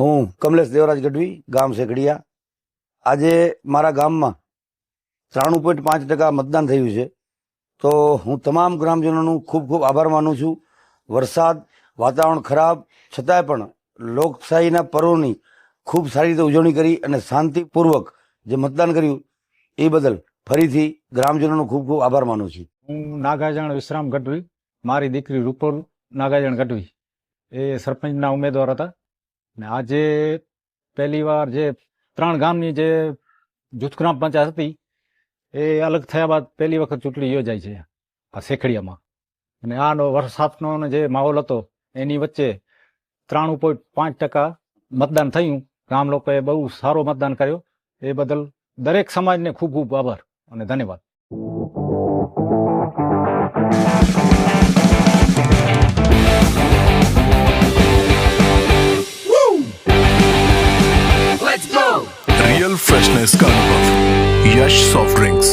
હું કમલેશ દેવરાજ ગઢવી, ગામ શેખડિયા આજે મારા ગામમાં ત્રાણું પોઈન્ટ પાંચ ટકા મતદાન થયું છે. તો હું તમામ ગ્રામજનોનું ખૂબ ખૂબ આભાર માનું છું. વરસાદ, વાતાવરણ ખરાબ, છતાંય પણ લોકશાહીના પર્વોની ખૂબ સારી રીતે ઉજવણી કરી અને શાંતિપૂર્વક જે મતદાન કર્યું એ બદલ ફરીથી ગ્રામજનોનો ખૂબ ખૂબ આભાર માનું છું. હું નાગાજણ વિશ્રામ ગઢવી, મારી દીકરી રૂપર નાગાજણ ગઢવી, એ સરપંચના ઉમેદવાર હતા. ને આજે પહેલી વાર જે ત્રણ ગામની જે જૂથ ગ્રામ પંચાયત હતી, એ અલગ થયા બાદ પહેલી વખત ચૂંટણી યોજાઈ છે આ શેખડીયામાં. અને આનો વરસાદનો જે માહોલ હતો, એની વચ્ચે ત્રાણું પોઈન્ટ પાંચ ટકા મતદાન થયું. ગામ લોકોએ બહુ સારો મતદાન કર્યો. એ બદલ દરેક સમાજને ખૂબ ખૂબ આભાર. অনেক ধন্যবাদ Real freshness carnival. Yash soft drinks.